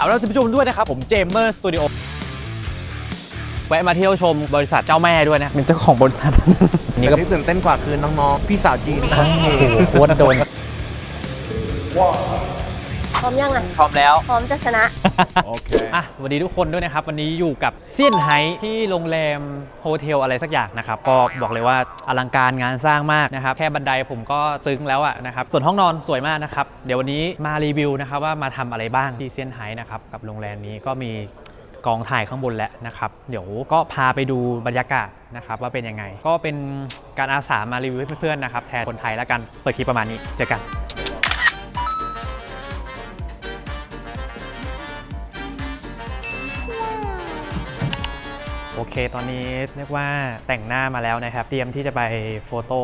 เอาแล้วท่านผู้ชมด้วยนะครับ ผมเจมเมอร์สตูดิโอแวะมาเที่ยวชมบริษัทเจ้าแม่ด้วยนะ เป็นเจ้าของบริษัท นี่นี่ก็ก็ที่ตื่นเต้นกว่าคือน้องๆ พี่สาวจีนโอ้โหโคตรโดน พร้อมยังอะพร้อมแล้ว พร้อมจะชนะอะสวัสดีทุกคนด้วยนะครับ วันนี้อยู่กับเซียนไฮที่โรงแรมโฮเทลอะไรสักอย่างนะครับก็บอกเลยว่าอลังการงานสร้างมากนะครับ แค่บันไดผมก็ซึ้งแล้วอะนะครับ ส่วนห้องนอนสวยมากนะครับ เดี๋ยววันนี้มารีวิวนะครับ ว่ามาทำอะไรบ้างที่เซียนไฮนะครับกับโรงแรมนี้ก็มีกองถ่ายข้างบนแล้วนะครับ เดี๋ยวก็พาไปดูบรรยากาศนะครับว่าเป็นยังไง ก็เป็นการอาสามารีวิวให้เพื่อนๆนะครับแทนคนไทยแล้วกันเปิดคลิปประมาณนี้เจอกัน โอเค ตอนนี้เรียกว่าแต่งหน้ามาแล้วนะครับ เตรียมที่จะไปโฟโต้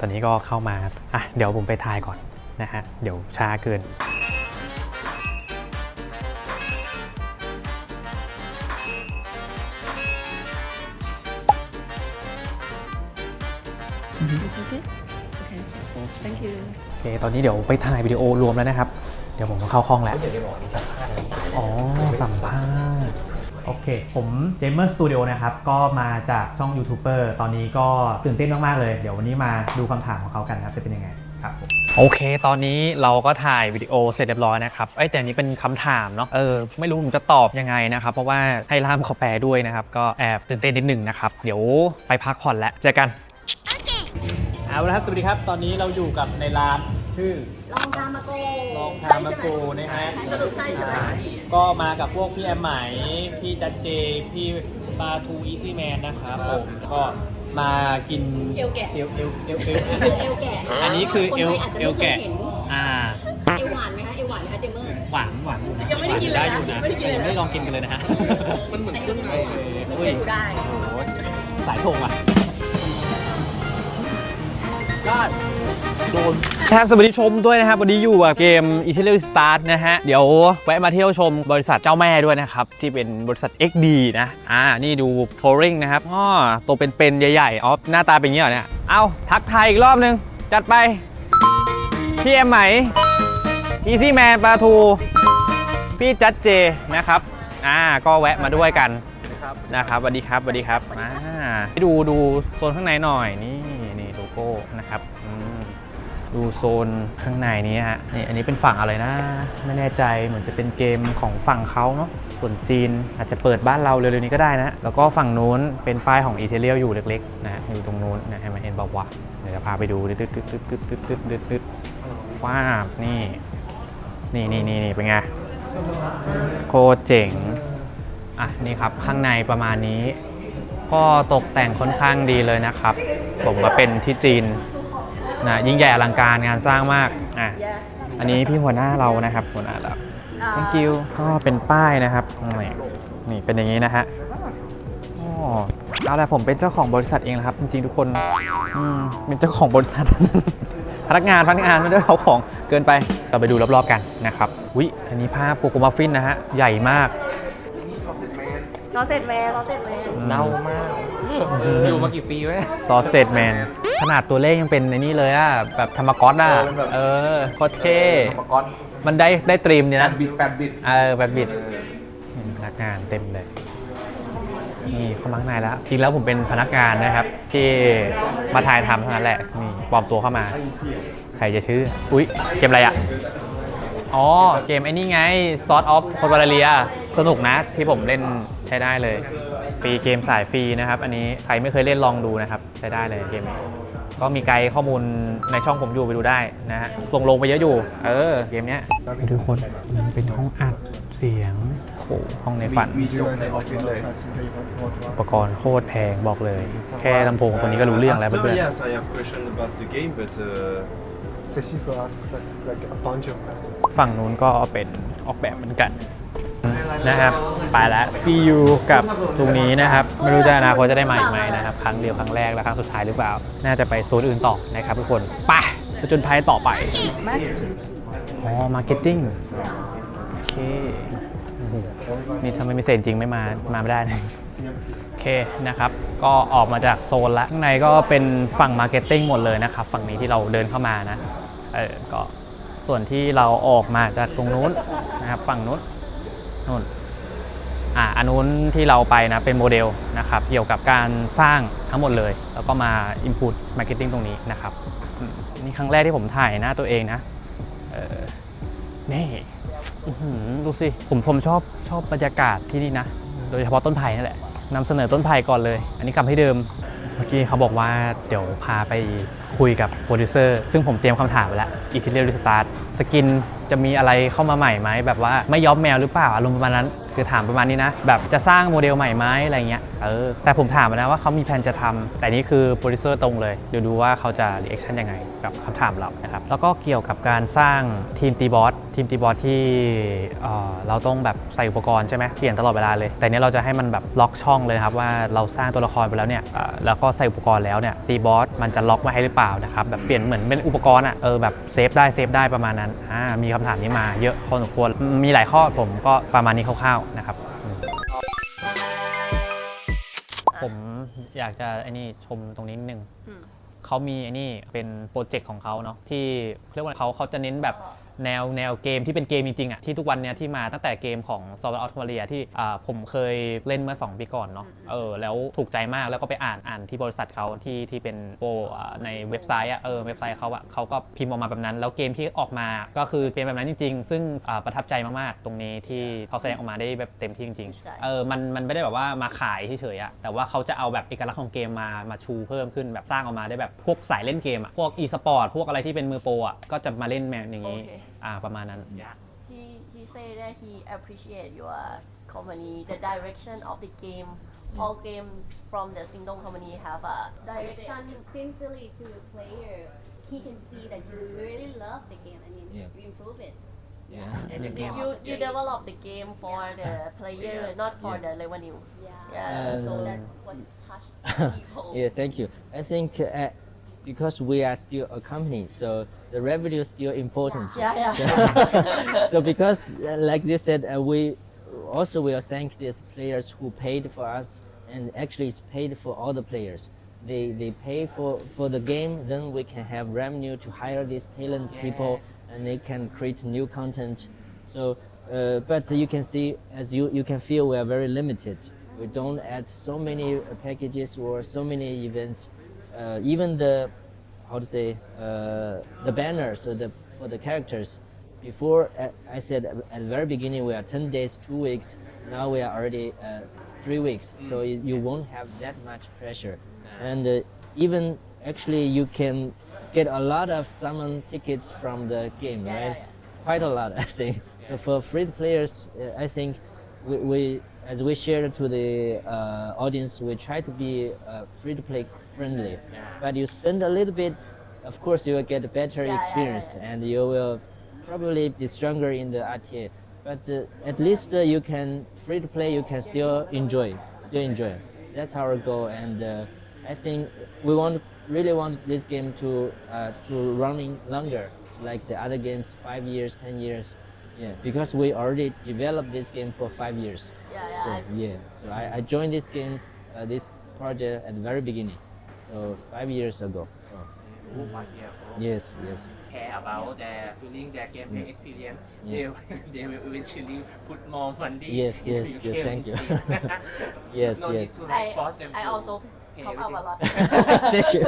ตอนนี้ก็เข้ามา อะ เดี๋ยวผมไปถ่ายก่อนนะฮะ เดี๋ยวช้าเกิน Is it good? Okay. Thank you. โอเค ตอนนี้เดี๋ยวไปถ่ายวิดีโอรวมแล้วนะครับ เดี๋ยวผมก็เข้าห้องแล้วอ๋อ สัมภาษณ์ โอเค ผมเจมเมอร์สตูดิโอนะครับ ก็มาจากช่องยูทูบเบอร์ตอนนี้ก็ตื่นเต้นมาก ๆ เลย เดี๋ยววันนี้มาดูคำถามของเขากันครับ จะเป็นยังไงครับผมโอเค ตอนนี้เราก็ถ่ายวิดีโอเสร็จเรียบร้อยนะครับเอ้ยแต่อันนี้เป็นคำถามเนาะ เออ ไม่รู้ผมจะตอบยังไงนะครับ เพราะว่าให้ล่ามเขาแปลด้วยนะครับ ก็แอบตื่นเต้นนิดหนึ่งนะครับ เดี๋ยวไปพักผ่อนแล้ว เจอกัน เอาละครับ สวัสดีครับ ตอนนี้เราอยู่กับในร้าน ชื่อ ลองทามาโกลองทามาโกนะฮะสรุปใช่ใช่ไหมก็มากับพวกพี่แอมไหม พี่จัดเจ พี่ปาทูอีซี่แมนนะครับผมก็มากินเอวแกะเอวเอวเอวเอวคือเอวแกะอันนี้คือเอวคนไทยอาจจะเอไม่วเคยแกะเห็นอ่าเอวหวานไหมคะเอวหวานไหมคะเจมเมอร์หวานหวานอยู่นะยังไม่ได้กินเลยนะได้อยู่นะไม่ได้กินเลยนะยังไม่ได้ลองกินกันเลยนะฮะมันเหมือนแต่เครื่องในเอวหวานไม่เคยดูได้โอ้โหสายชงอะ ก็โดนแทบสวัสดีชมด้วยนะครับวันนี้อยู่กับเกม i t a l i s t a r t นะฮะ เดี๋ยวแวะมาเที่ยวชมบริษัทเจ้าแม่ด้วยนะครับ ที่เป็นบริษัท XD นะ อ่า นี่ดู touring นะครับอ๋อตัวเป็นๆ ใหญ่ๆ อ๋อ หน้าตาเป็นอย่างนี้เหรอเนี่ย เอาทักทายอีกรอบนึง จัดไป พี่แอมไหม Easy Man ปลาทู พี่จัดเจนะครับ อ่า ก็แวะมาด้วยกันนะครับสวัสดีครับสวัสดีครับอ่าให้ดูดูโซนข้างในหน่อยนี่ ก้นะครับดูโซนข้างในนี้ฮะนี่อันนี้เป็นฝั่งอะไรนะ ไม่แน่ใจเหมือนจะเป็นเกมของฝั่งเขาเนาะส่วนจีนอาจจะเปิดบ้านเราเร็วๆนี้ก็ได้นะ แล้วก็ฝั่งนู้นเป็นป้ายของอีเทเลียอยู่เล็กๆนะอยู่ตรงนู้นนะให้มันเห็นบอกว่าเดี๋ยวจะพาไปดูตึ๊ดตึ๊ดตึ๊ดตึ๊ดตึ๊ดตึ๊ดตึ๊ดตึ๊ดว้าบนี่ นี่นี่นี่นี่เป็นไงโคเจ๋งอะนี่ครับข้างในประมาณนี้ ก็ตกแต่งค่อนข้างดีเลยนะครับ ผมก็เป็นที่จีนนะยิ่งใหญ่อลังการงานสร้างมากอะอันนี้พี่หัวหน้าเรานะครับหัวหน้าเรา thank you ก็เป็นป้ายนะครับนี่นี่เป็นอย่างนี้นะฮะอ๋อเอาละผมเป็นเจ้าของบริษัทเองนะครับ จริงๆทุกคนอืมเป็นเจ้าของบริษัท พนักงานพนักงานไม่ได้เอาของเกินไปเราไปดูรอบๆกันนะครับวิอันนี้ภาพโกโกมาฟินนะฮะใหญ่มาก รอเสร็จแม่รอเสร็จแม่เน่ามากอยู่มากี่ปีวะ ซอสเซตแมน ขนาดตัวเลขยังเป็นในนี้เลยอะแบบธรรมก๊อตอะเออมันแบบ เออโคตรเท่ อุปกรณ์มันได้ได้ตรีมเนี่ยแปนะ ดบิตแปดบิตเออแบบบิดพนักงานเต็มเลย นี่เข้ามาข้างในแล้ว จริงแล้วผมเป็นพนักงานนะครับ ที่มาถ่ายทำเท่านั้นแหละ นี่ปลอมตัวเข้ามา ใครจะชื่อ อุ๊ย เกมอะไรอะอ๋อ เกมไอ้นี่ไง Sort of c o n v a l i a สนุกนะที่ผมเล่น ใช้ได้เลย ฟรีเกมสายฟรีนะครับ อันนี้ใครไม่เคยเล่นลองดูนะครับ ใช้ได้เลยเกมนี้ก็มีไกด์ข้อมูลในช่องผมอยู่ไปดูได้นะฮะ ส่งลงไปเยอะอยู่ เออ เกมเนี้ยทุกคนมันเป็นห้องอัดเสียงโหห้องในฝัน อุปกรณ์โคตรแพงบอกเลย แค่ลำโพงตัวนี้ก็รู้เรื่องแล้ว After, เพื่อน yes, I have question about the game, but uh, Ceci sera like, like a bunch of classes. ๆฝั่งนู้นก็เป็นออกแบบเหมือนกัน นะครับไปแล้ว see you กับตรงนี้นะครับ ไม่รู้จะอนาคตจะได้มาอีกไหมนะครับ ครั้งเดียวครั้งแรกและครั้งสุดท้ายหรือเปล่า น่าจะไปโซนอื่นต่อนะครับทุกคนไปผจนภัยต่อไปอ๋อมาร์เก็ตติ้งโอเคโอ้โหนี่ถ้าไม่มีเศษจริงไม่มามาไม่ได้นะโอเคนะครับ ก็ออกมาจากโซนละข้างในก็เป็นฝั่งมาร์เก็ตติ้งหมดเลยนะครับ ฝั่งนี้ที่เราเดินเข้ามานะเออก็ส่วนที่เราออกมาจากตรงนู้นนะครับฝั่งนู้น นู่นอ่าอันนู้นที่เราไปนะเป็นโมเดลนะครับเกี่ยวกับการสร้างทั้งหมดเลย แล้วก็มา input marketing ตรงนี้นะครับนี่ครั้งแรกที่ผมถ่ายหน้าตัวเองนะเออนี่ดูสิ ผมผมชอบชอบบรรยากาศที่นี่นะ โดยเฉพาะต้นไผ่นั่นแหละนำเสนอต้นไผ่ก่อนเลย อันนี้กลับให้เดิม เมื่อกี้เขาบอกว่าเดี๋ยวพาไปคุยกับโปรดิวเซอร์ ซึ่งผมเตรียมคำถามไว้แล้วอีทิเลียริสตาร์สกิน จะมีอะไรเข้ามาใหม่ไหมแบบว่าไม่ย้อมแมวหรือเปล่าอารมณ์ประมาณนั้น คือถามประมาณนี้นะ แบบจะสร้างโมเดลใหม่ไหมอะไรเงี้ยเออแต่ผมถามมาแล้วว่าเขามีแผนจะทำแต่นี่คือโปรดิวเซอร์ตรงเลยเดี๋ยวดูว่าเขาจะรีแอคชั่นยังไงกับคำถามเรานะครับแล้วก็เกี่ยวกับการสร้างทีมตีบอสทีมตีบอสที่เออเราต้องแบบใส่อุปกรณ์ใช่ไหมเปลี่ยนตลอดเวลาเลย แต่นี้เราจะให้มันแบบล็อกช่องเลยครับว่าเราสร้างตัวละครไปแล้วเนี่ยเออแล้วก็ใส่อุปกรณ์แล้วเนี่ยตีบอสมันจะล็อกมาให้หรือเปล่านะครับแบบเปลี่ยนเหมือนเป็นอุปกรณ์อะเออแบบเซฟได้เซฟได้ประมาณนั้นอ่ามีคำถามนี้มาเยอะพอสมควร มีหลายข้อผมก็ประมาณนี้คร่าวๆนะครับอืมผมอยากจะไอ้นี่ชมตรงนี้นิดนึงอืมเขามีไอ้นี่เป็นโปรเจกต์ของเขาเนาะที่เรียกว่าเขาเขาจะเน้นแบบ แนวแนวเกมที่เป็นเกมจริงๆอะที่ทุกวันเนี้ยที่มาตั้งแต่เกมของ s o r d of t o r i a ที่อ่าผมเคยเล่นเมื่อ 2 ปีก่อนเนาะเออแล้วถูกใจมากแล้วก็ไปอ่านอ่านที่บริษัทเขาที่ที่เป็นโปรอ่าในเว็บไซต์อะเออเว็บไซต์เขาอะเขาก็พิมพ์ออกมาแบบนั้น แล้วเกมที่ออกมาก็คือเป็นแบบนั้นจริง ๆ ซึ่งอ่าประทับใจมากๆ ตรงนี้ที่เขาแสดงออกมาได้แบบเต็มที่จริงใช่ ๆเออมันมันไม่ได้แบบว่ามาขายเฉยๆอะแต่ว่าเขาจะเอาแบบเอกลักษณ์ของเกมมามาชูเพิ่มขึ้นแบบสร้างออกมาได้แบบพวกสายเล่นเกมอะพวก e สปอร์ตพวกอะไรที่เป็นมือโปรอะก็จะมาเล่นแบบอย่างนี้ โอเค อ่าประมาณนั้น He he say that he appreciate your company, the direction of the game. All game from the Singdong company have a direction direction. sincerely to the player he can see that you really love the game and then Yeah. you improve it Yeah. and the game You you upgrade. develop the game for the player, not for Yeah. the revenue. yeah, Yeah, so so- that's what touch people Yeah, thank you. I think uh, because we are still a company, so the revenue is still important. Yeah, yeah. So, so because, uh, like they said, uh, we also will thank these players who paid for us, and actually it's paid for all the players. They they pay for for the game, then we can have revenue to hire these talent people, and they can create new content. So, uh, but you can see, as you you can feel, we are very limited. We don't add so many packages or so many events. Uh, even the how to say uh, the banner so the for the characters. Before uh, i said at the very beginning we are 10 days two weeks. Now we are already uh, three weeks. So you, you won't have that much pressure. And uh, even actually you can get a lot of summon tickets from the game Yeah, right? yeah, yeah. quite a lot i think. So for free players uh, i think we, we as we share to the uh, audience we try to be uh, free to play friendly. But you spend a little bit of course you will get a better Yeah, yeah, experience yeah. and you will probably be stronger in the RTA but uh, at least uh, you can free to play you can still enjoy still enjoy. That's our goal and uh, I think we want really want this game to uh, to running longer like the other games five years ten years. Yeah because we already developed this game for five years. Yeah, yeah, so I yeah. So I, I joined this game uh, this project at the very beginning so five years ago. So yes yes. Care about their feeling, their gameplay experience, Yeah. they, they will eventually put more funding Yes, into yes, your yes, game thank you. instead. yes no yes. need to like I force them I to also pay help out a everything. lot. thank you.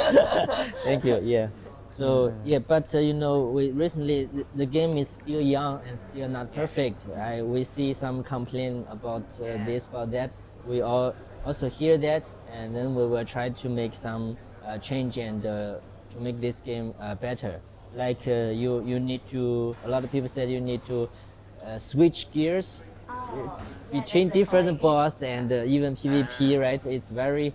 Thank you yeah. So yeah. but uh, you know we recently the, the game is still young and still not perfect I, we see some complaint about uh, this about that. We all also hear that and then we will try to make some uh, change and uh, to make this game uh, better like uh, you you need to a lot of people said you need to uh, switch gears between different boss and uh, even PvP, right? It's very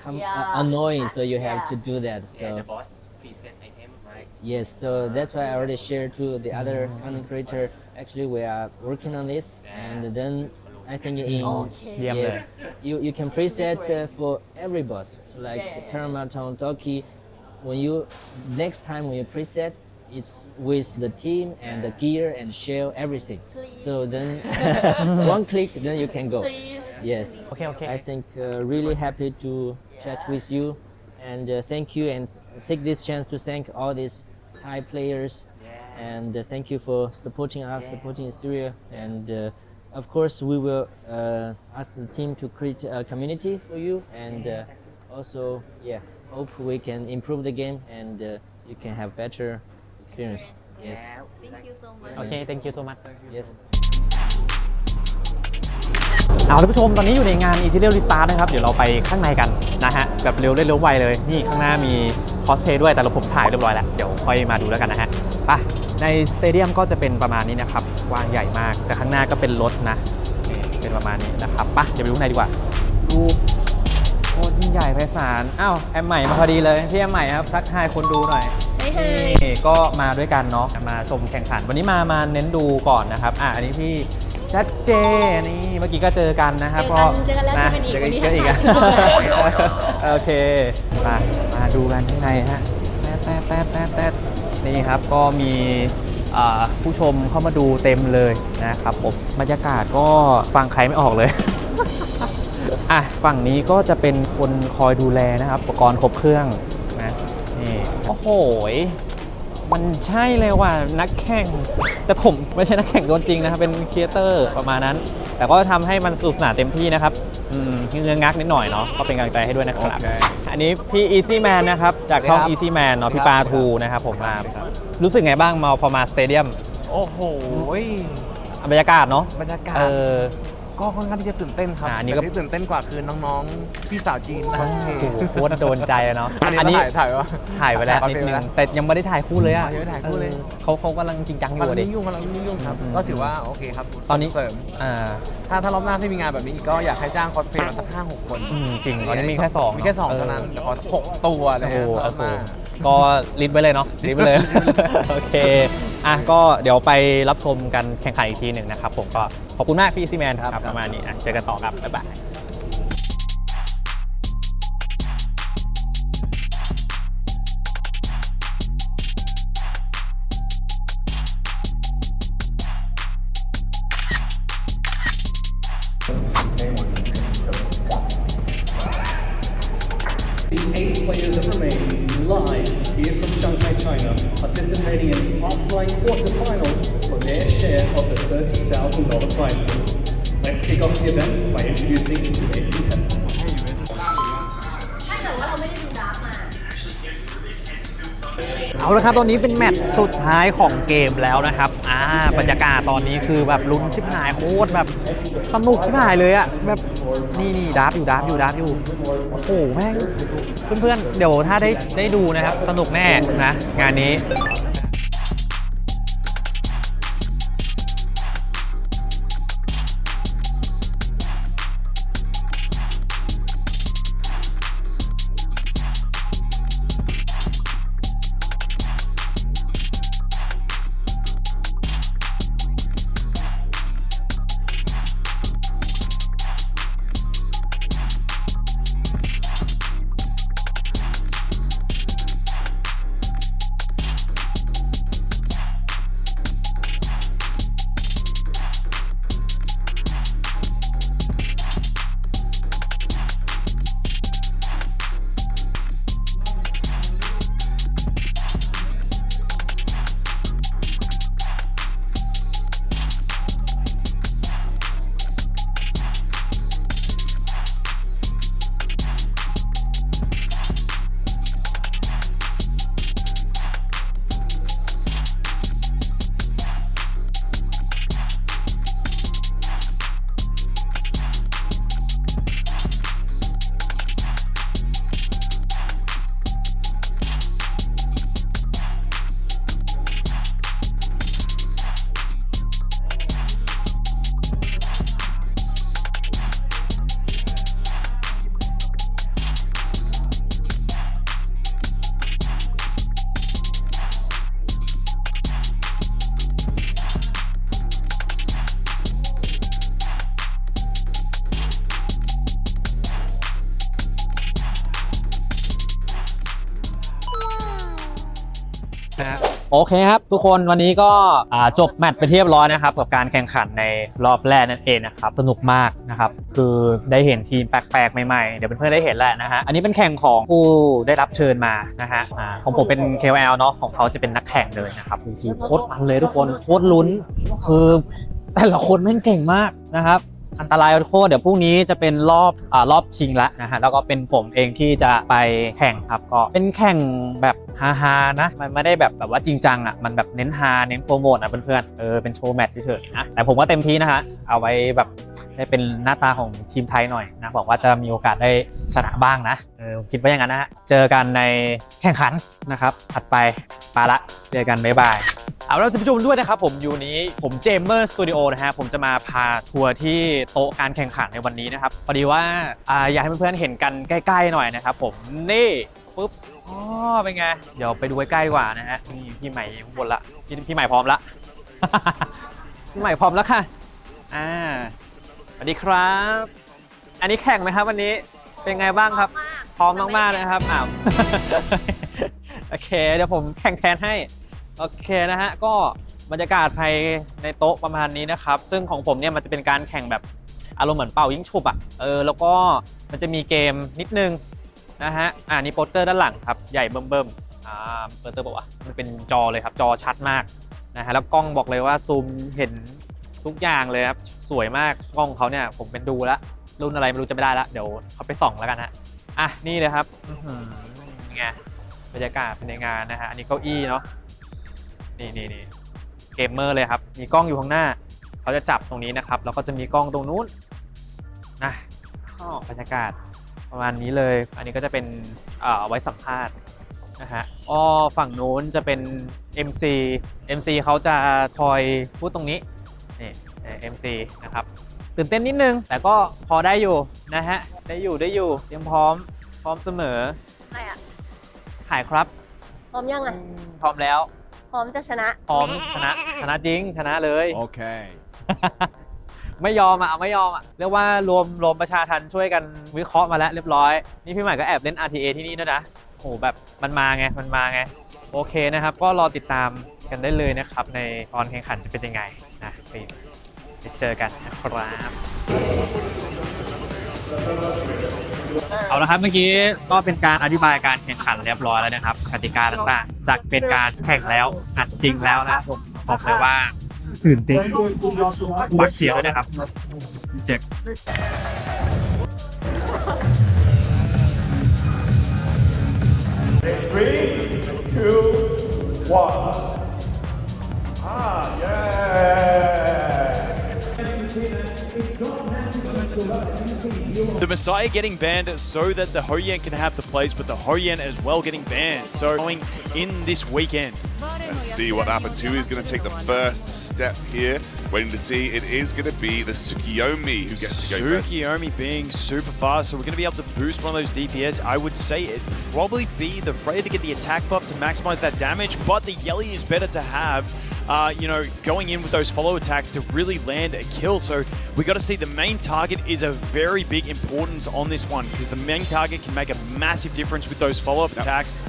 com- uh, Yeah. annoying, so you have Yeah. to do that. Yeah, So the boss preset item, right? yes, so that's why I already shared to the other content creator. Actually, we are working on this, and then I think in Okay. Yeah. yes, you, you can preset uh, for every bus. So like Yeah, yeah, yeah. When you next time when you preset, it's with the team and the gear and shell everything. So then one click, then you can go. Please. Yes. Okay, okay. I think uh, really happy to chat with you, and uh, thank you and take this chance to thank all these Thai players, and uh, thank you for supporting us, supporting Syria, and uh, of course, we will uh, ask the team to create a community for you, and uh, also, yeah, hope we can improve the game and uh, you can have better experience. Yes. Thank you so much โอเค thank you so much Yes. เอาท่านผู้ชมตอนนี้อยู่ในงาน e t e r i a l Restart นะครับ เดี๋ยวเราไปข้างในกันนะฮะ แบบเร็วเล่นเร็วไวเลย นี่ข้างหน้ามีคอสเพย์ด้วยแต่เราผมถ่ายเรียบร้อยแล้ว เดี๋ยวค่อยมาดูแล้วกันนะฮะ ไป ในสเตเดียมก็จะเป็นประมาณนี้นะครับกว้างใหญ่มาก แต่ข้างหน้าก็เป็นรถนะนี่เป็นประมาณนี้นะครับไปะเดี๋ยวไปดูข้างในดีกว่าดูโคตรยิ่งใหญ่ไพศาลอ้าวแอมใหม่มาพอดีเลยพี่แอมใหม่ครับทักทายคนดูหน่อยนี่ก็มาด้วยกันเนาะมาชมแข่งขัน วันนี้มามาเน้นดูก่อนนะครับอะอันนี้พี่ชัดเจนี่เมื่อกี้ก็เจอกันนะครับเจอกันเจอกันแล้วเจอกันอีกวันนี้เจออีกอะทักทายกันก่อนโอเคมามาดูกันข้างในฮะแต๊ดแต๊ดแต๊ดแต๊ดแต๊ด นี่ครับก็มีผู้ชมเข้ามาดูเต็มเลยนะครับผมบรรยากาศก็ฟังใครไม่ออกเลยอะฝั่งนี้ก็จะเป็นคนคอยดูแลนะครับอุปกรณ์ครบเครื่องนะนี่โอ้โหมันใช่เลยว่ะนักแข่ง แต่ผมไม่ใช่นักแข่งตัวจริงนะครับเป็นครีเอเตอร์ประมาณนั้น แต่ก็ทำให้มันสนุกสนานเต็มที่นะครับ อืมเงื้องักนิดหน่อยเนาะก็เป็นกำลังใจให้ด้วยนะครับ อันนี้พี่ Easy Man นะครับ จากช่อง ครับ Easy Man เนาะพี่ปาครับทูนะครับผมมารู้สึกไงบ้างมาพอมาสเตเดียมโอ้โห บรรยากาศเนาะบรรยากาศ เออ ก็ค่อนข้างที่จะตื่นเต้นครับอ่าอันนี้ก็ แต่ที่ตื่นเต้นกว่าคือน้องๆพี่สาวจีนนะโอ้โหโคตรโดนใจอะเนาะอันนี้เราถ่ายถ่ายวะ ถ่ายไว้แล้วนิดนึงแต่ยังไม่ได้ถ่ายคู่เลยอะอ๋อยังไม่ถ่ายคู่เลย ออเขาเขากำลังจริงจังอกำลัยู่งอะดิยุ่งๆกำลังยุ่งๆครับ อืม ก็ถือว่าโอเคครับตอนนี้เสริม อ่า ถ้าถ้ารอบหน้าที่มีงานแบบนี้อีกก็อยากให้จ้างคอสเพลย์มาสักห้าหกคนอืมจริงตอนนี้มีแค่สองมีแค่สองเออเท่านั้นแต่พอหกตัวเลโอ้ยโหฮะรโอ้อบโหหน้าก็ลิสต์ไว้เลยเนาะลิสต์ไว้เลย โอเค อะก็เดี๋ยวไปรับชมกันแข่งขันอีกทีหนึ่งนะครับผมก็ขอบคุณมากพี่ซีแมนครับประมาณนี้อะเจอกันต่อครับบ๊ายบาย เอาละครับตอนนี้เป็นแมตช์สุดท้ายของเกมแล้วนะครับอ่าบรรยากาศตอนนี้คือแบบลุ้นชิบหายโคตรแบบสนุกชิบหายเลยอะแบบนี่นี่ดับอยู่ดับอยู่ดับอยู่โอ้โหแม่งเพื่อนๆเดี๋ยวถ้าได้ได้ดูนะครับ สนุกแน่นะ งานนี้ โอเคครับ ทุกคนวันนี้ก็จบแมตช์ไปเรียบร้อยนะครับ กับการแข่งขันในรอบแรกนั่นเองนะครับ สนุกมากนะครับ คือได้เห็นทีมแปลกๆ ใหม่ๆ เดี๋ยวเพื่อนๆได้เห็นแหละนะฮะ อันนี้เป็นแข่งของผู้ได้รับเชิญมานะฮะของผมเป็น KOL เนาะของเขาจะเป็นนักแข่งเลยนะครับโอ้โหโคตรมันเลยทุกคนโคตรลุ้น คือแต่ละคนแม่งเก่งมากนะครับ อันตรายโคตรเดี๋ยวพรุ่งนี้จะเป็นรอบอ่ารอบชิงแล้วนะฮะแล้วก็เป็นผมเองที่จะไปแข่งครับก็เป็นแข่งแบบฮาๆนะ มันไม่ได้แบบแบบว่าจริงจังอะมันแบบเน้นฮาเน้นโปรโมทอะเพื่อนๆเออเป็นโชว์แมตช์เฉยๆนะแต่ผมก็เต็มที่นะฮะเอาไว้แบบได้เป็นหน้าตาของทีมไทยหน่อยนะบอกว่าจะมีโอกาสได้ชนะบ้างนะเออคิดว่าอย่างนั้นนะฮะเจอกันในแข่งขันนะครับถัดไปไปละเจอกันบ๊ายบาย เอาละท่านผู้ชมด้วยนะครับผมอยู่นี้ผมเจมเมอร์สตูดิโอนะฮะผมจะมาพาทัวร์ที่โต๊ะการแข่งขันในวันนี้นะครับพอดีว่าอ่าอยากให้เพื่อนๆเห็นกันใกล้ๆหน่อยนะครับผมนี่ปุ๊บอ๋อเป็นไง เดี๋ยวไปดูใกล้ๆดีกว่านะฮะนี่พี่ใหม่อยู่ข้างบนละพี่พี่ใหม่พร้อมละ พี่ใหม่พร้อมแล้วค่ะอ่าสวัสดีครับ อันนี้แข่งไหมครับวันนี้เป็นไงบ้างครับ พร้อมมากๆเลยครับอ้าว โอเค เดี๋ยวผมแข่งแทนให้ โอเคนะฮะก็บรรยากาศภายในโต๊ะประมาณนี้นะครับ ซึ่งของผมเนี่ยมันจะเป็นการแข่งแบบอารมณ์เหมือนเป่ายิงฉุบอะเออแล้วก็มันจะมีเกมนิดนึงนะฮะอ่านี่โปสเตอร์ด้านหลังครับใหญ่เบิ่มๆอ่าโปสเตอร์บอกว่ามันเป็นจอเลยครับจอชัดมากนะฮะแล้วกล้องบอกเลยว่าซูมเห็นทุกอย่างเลยครับสวยมากกล้องเขาเนี่ยผมเป็นดูแล้วรุ่นอะไรไม่รู้จะไม่ได้ละเดี๋ยวเขาไปส่องแล้วกันฮะอะนี่เลยครับไงบรรยากาศภายในงานนะฮะอันนี้เก้าอี้เนาะ นี่นี่นี่เกมเมอร์เลยครับ มีกล้องอยู่ข้างหน้า เขาจะจับตรงนี้นะครับ แล้วก็จะมีกล้องตรงนู้นนะก็บรรยากาศประมาณนี้เลย อันนี้ก็จะเป็นเอ่อเอาไว้สัมภาษณ์นะฮะอ้อฝั่งนู้นจะเป็น MC MC เขาจะคอยพูดตรงนี้ นี่เอ่อ MC นะครับ ตื่นเต้นนิดนึง แต่ก็พอได้อยู่นะฮะ ได้อยู่ได้อยู่ เตรียมพร้อม พร้อมเสมออะไรอะ ถ่ายครับ พร้อมยังอะ พร้อมแล้ว พร้อมจะชนะพร้อมชนะชนะจริงชนะเลย Okay. ไม่ยอมอะเอาไม่ยอมอะเรียกว่ารวมรวมประชาทันช่วยกันวิเคราะห์มาแล้วเรียบร้อย นี่พี่ใหม่ก็แอบเล่น RTA ที่นี่ด้วยนะโหแบบมันมาไงมันมาไง โอเคนะครับ ก็รอติดตามกันได้เลยนะครับ ในตอนแข่งขันจะเป็นยังไงนะไปไปเจอกันนะครับ เอาละครับเมื่อกี้ก็เป็นการอธิบายการแข่งขันเรียบร้อยแล้วนะครับกติกาต่างๆ จากเป็นการแข่งแล้วอัดจริงแล้วนะผมบอกเลยว่าตื่นเต้นหวัดเสียวด้วยนะครับเจ็ก Three, two, one. Ah, yeah. The Messiah getting banned so that the Hoyen can have the plays, but the Hoyen as well getting banned. So going in this weekend. Let's see what happens. Who is going to take the first step here? Waiting to see. It is going to be the Tsukiyomi who gets to go first. Tsukiyomi being super fast, so we're going to be able to boost one of those DPS. I would say it'd probably be the Freya to get the attack buff to maximize that damage, but the Yelly is better to have. Uh, you know, going in with those follow attacks to really land a kill. So we got to see the main target is a very big importance on this one because the main target can make a massive difference with those follow up attacks.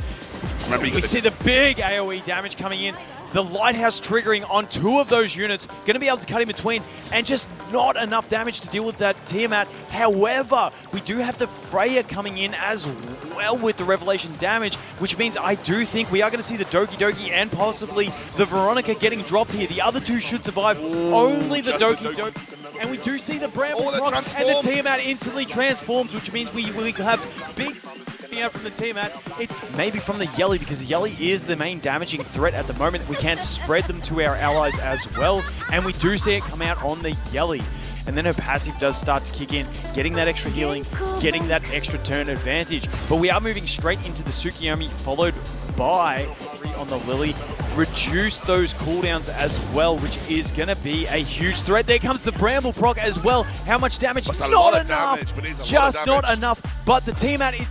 Remember, you We see the big AoE damage coming in. The Lighthouse triggering on two of those units. Going to be able to cut in between. And just not enough damage to deal with that Tiamat. However, we do have the Freya coming in as well with the Revelation damage, which means I do think we are going to see the Doki Doki and possibly the Veronica getting dropped here. The other two should survive. Only the Doki Doki. Doki. And we do see the Bramble Oh, and the. Tiamat instantly transforms, which means we, we have big coming out from the team at it maybe from the Yelly because the Yelly is the main damaging threat at the moment. We can spread them to our allies as well, and we do see it come out on the Yelly. And then her passive does start to kick in, getting that extra healing, getting that extra turn advantage. But we are moving straight into the Tsukiyomi, followed by three on the Lily. Reduce those cooldowns as well, which is going to be a huge threat. There comes the Bramble proc as well. How much damage? That's not enough. damage, but it's a lot of Just not enough. But the team at is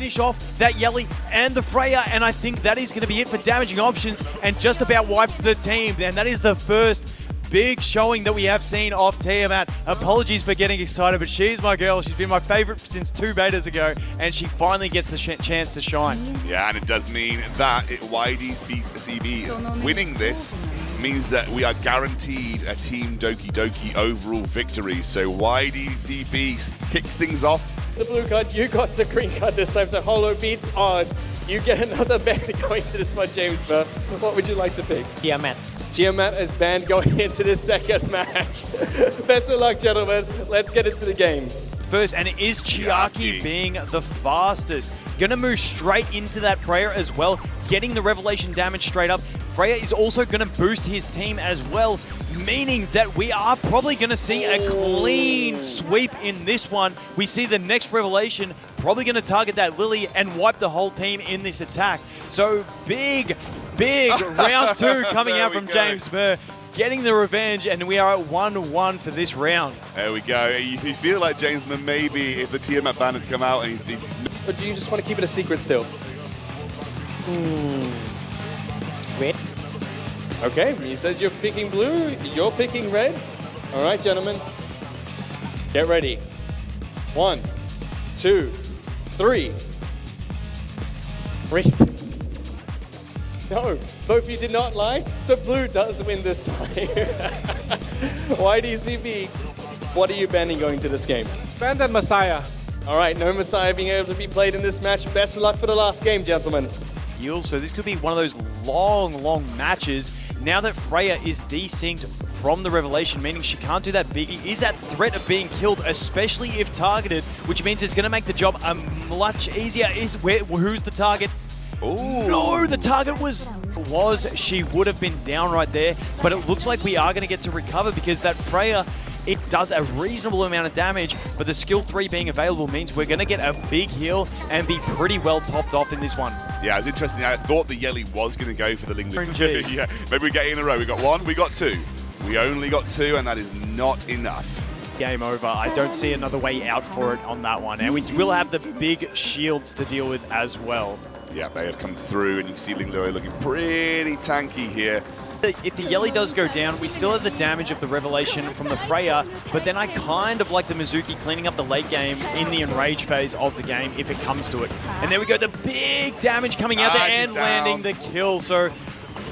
finish off that Yelly and the Freya, and I think that is going to be it for damaging options, and just about wipes the team. And that is the first big showing that we have seen off Tiamat. Apologies for getting excited, but she's my girl. She's been my favorite since two betas ago, and she finally gets the chance to shine. Yeah, and it does mean that it, YDCB winning this means that we are guaranteed a Team Doki Doki overall victory. So YDCB kicks things off the blue card, you got the green card this time, so Holo beats on. You get another band going into this one, James Burr. What would you like to pick? Tiamat. Tiamat is banned going into this second match. Best of luck, gentlemen. Let's get into the game. First, and it is Chiaki being the fastest. Gonna move straight into that prayer as well, getting the revelation damage straight up. Freya is also gonna boost his team as well, meaning that we are probably gonna see a clean sweep in this one. We see the next Revelation probably gonna target that Lily and wipe the whole team in this attack. So big, big round two coming out from go. James Murr. Getting the revenge, and we are at 1 1 for this round. There we go. You, you feel like James Jamesman maybe if the Tiamat ban had come out and he, he Or do you just want to keep it a secret still? Hmm. Red. Okay, he says you're picking blue, you're picking red. All right, gentlemen. Get ready. One, two, three. Reese. No, both of you did not lie. So blue does win this time. YDCB, what are you banning going to this game? Ban that Messiah. All right, no Messiah being able to be played in this match. Best of luck for the last game, gentlemen. heal, so this could be one of those long, long matches. Now that Freya is desynced from the Revelation, meaning she can't do that biggie, is at threat of being killed, especially if targeted, which means it's going to make the job a much easier. Is where who's the target? Ooh. No, the target was was she would have been down right there, but it looks like we are going to get to recover because that Freya. It does a reasonable amount of damage, but the skill 3 being available means we're going to get a big heal and be pretty well topped off in this one. Yeah, it's interesting. I thought the Yelly was going to go for the Ling Ling. Yeah, maybe we get in a row. We got one, we got two. We only got two, and that is not enough. game over. I don't see another way out for it on that one. And we will have the big shields to deal with as well. Yeah, they have come through, and you can see Ling Luo looking pretty tanky here. If the Yelly does go down, we still have the damage of the Revelation from the Freya, but then I kind of like the Mizuki cleaning up the late game in the Enrage phase of the game if it comes to it. And there we go, the big damage coming out Ah, there and landing the kill. So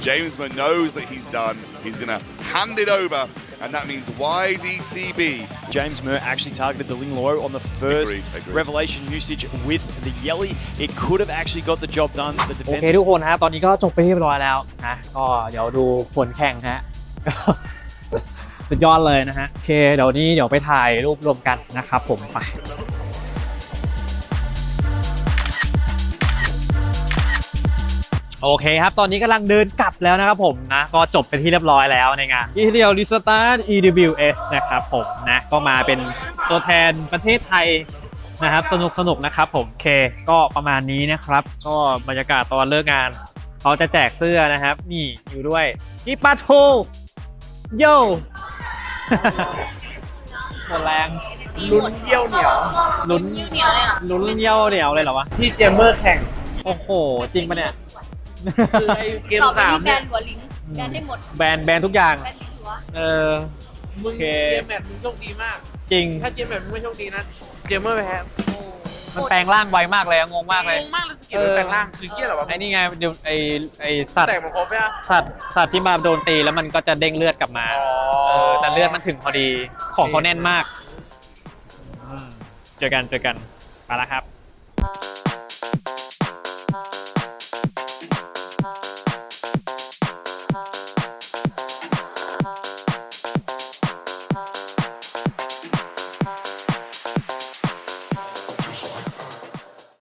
Jamesman knows that he's done. He's going to hand it over, and that means YDCB. James Murr actually targeted the Ling Luo on the first Agreed, agreed. Revelation usage with the Yelly. It could have actually got the job done. The โอ defense เคทุกคนฮะตอนนี้ก็จบไปเรียบร้อยแล้วนะก็เดี๋ยวดูผลแข่งฮะ สุดยอดเลยนะฮะโอเคเดี๋ยวนี้เดี๋ยวไปถ่ายรูปรวมกันนะครับผมไป โอเคครับ ตอนนี้กำลังเดินกลับแล้วนะครับผมนะ ก็จบไปที่เรียบร้อยแล้วในงานที่เดียวดิสตาร์ EWS นะครับผมนะ ก็มาเป็นตัวแทนประเทศไทยนะครับ สนุกสนุกนะครับผมโอเค ก็ประมาณนี้นะครับ ก็บรรยากาศตอนเลิกงาน เขาจะแจกเสื้อนะครับ นี่อยู่ด้วยอีปาโทโยหมดแรงลุ้นเยี่ยวเหนียวลุ้นนิ้วเหนียวเลยเหรอลุ้นเยี่ยวเหนียวเลยเหรอวะที่เจมเมอร์แข่ง โอ้โห จริงปะเนี่ย คือไอ้เกมต่อไปสามนี้แบเนี่ยนหัวลิงแบนให้หมดแบนแบนทุกอย่าง แบนลิงหัวเออ มึงโอเคเจมแมทมึงโชคดีมาก จริง ถ้าเจมแมทมึงไม่โชคดีนะเจมเมอร์แพ้มันแปลงร่างไวมากเลยอะงงมากเลย งงมากเลยสกิลมันแปลงร่างคือเฮี้ยเหรอวะไอ้นี่ไงเดี๋ยวไอ้ไอ้สัตว์ แตกมันครบไหมอะสัตว์สัตว์ที่มาโดนตีแล้วมันก็จะเด้งเลือดกลับมา อ๋อเออแต่เลือดมันถึงพอดี ของเขาแน่นมากอืมเจอกันเจอกันมาแล้วครับ